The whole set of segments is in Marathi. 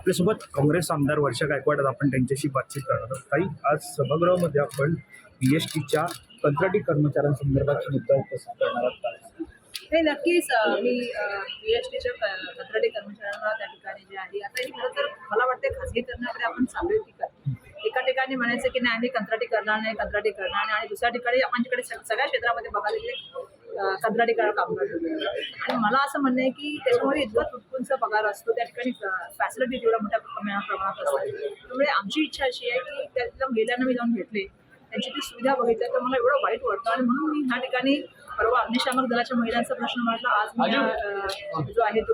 आपल्यासोबत काँग्रेस आमदार वर्षा गायकवाड आपण त्यांच्याशी बातचीत करणार आहोत. काही आज सभागृहामध्ये आपण बी एस टीच्या कंत्राटी कर्मचाऱ्यांसंदर्भात मुद्दा उपस्थित करणार आहोत. नाही नक्कीच मी बी एस टीच्या कंत्राटी कर्मचाऱ्यांना त्या ठिकाणी जे आहे आता हे खरं तर मला वाटतं खाजगीकरणाकडे आपण चालू ठिकाण एका ठिकाणी म्हणायचं की नाही आम्ही कंत्राटी करणार नाही कंत्राटी करणार नाही आणि दुसऱ्या ठिकाणी आमच्याकडे सगळ्या क्षेत्रामध्ये बघायला गेले कंत्राटी करा कामगार आणि मला असं म्हणणं आहे की त्याच्यामध्ये इतका तुटपुंचा पगार असतो त्या ठिकाणी फॅसिलिटी जेवढ्या मोठ्या प्रमाणात असतात. त्यामुळे आमची इच्छा अशी आहे की त्यातल्या महिलांना मी जाऊन भेटले त्यांची ती सुविधा बघितल्या तर मला एवढं वाईट वाटतं. आणि म्हणून मी ह्या ठिकाणी परवा अग्निशामक दलाच्या महिलांचा प्रश्न मांडला. आज मी जो आहे तो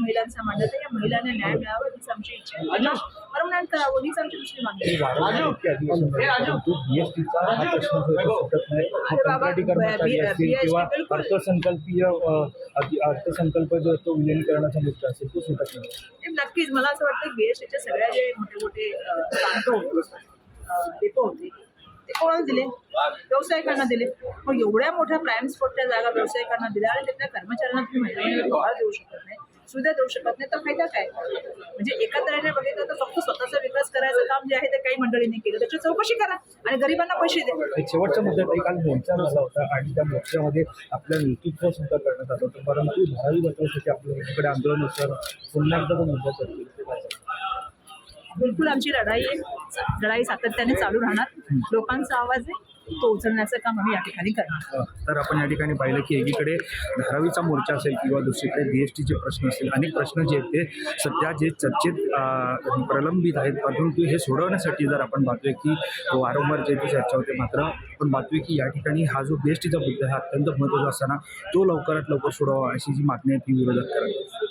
महिलांचा मांडला तर या महिलांना न्याय मिळावा हीच आमची इच्छा करावं हीच आमची दुसरी मागणी. अर्थसंकल्पीय अर्थसंकल्प जो तो विलिनीकरणाचा मुद्दा असेल तो सुटत नाही नक्कीच मला असं वाटतं बीएसटीच्या सगळ्या जे मोठे मोठे डेपो होते ते कोणाला दिले? व्यावसायिकांना दिले. मग एवढ्या मोठ्या प्राईम स्पॉटच्या जागा व्यावसायिकांना दिल्या आणि तिथल्या कर्मचाऱ्यांना तुम्ही पगार देऊ शकत नाही? सुविधा देऊ शकत नाही तर फायदा काय? म्हणजे एकत्र्याने बघितलं तर फक्त स्वतःचा विकास करायचं काम जे आहे ते काही मंडळींनी केलं. त्याची चौकशी करा आणि गरिबांना पैसे द्या. मुद्द्यात एक काल मोर्चा झाला होता आणि त्या मोर्चामध्ये आपलं नेतृत्व सुद्धा करण्यात आलं होतं. परंतु धारावी बचावासाठी आपल्याकडे आंदोलन असल्यानं पुन्हा एकदा तो मुद्दा बिलकुल आमची लढाई आहे लढाई सातत्याने चालू राहणार. लोकांचा आवाज आहे. तो उचलण्याचं काम आम्ही या ठिकाणी करणार. तर आपण या ठिकाणी पाहिलं की एकीकडे धारावीचा मोर्चा असेल किंवा दुसरीकडे बी एस टीचे प्रश्न असतील अनेक प्रश्न जे आहेत ते सध्या जे चर्चेत प्रलंबित आहेत परंतु हे सोडवण्यासाठी जर आपण पाहतोय की वारंवार जे चर्चा होते मात्र आपण पाहतोय की या ठिकाणी हा जो बी एस टीचा मुद्दा आहे हा अत्यंत महत्त्वाचा असताना तो लवकरात लवकर सोडावा अशी जी मागणी आहे ती विरोधात करत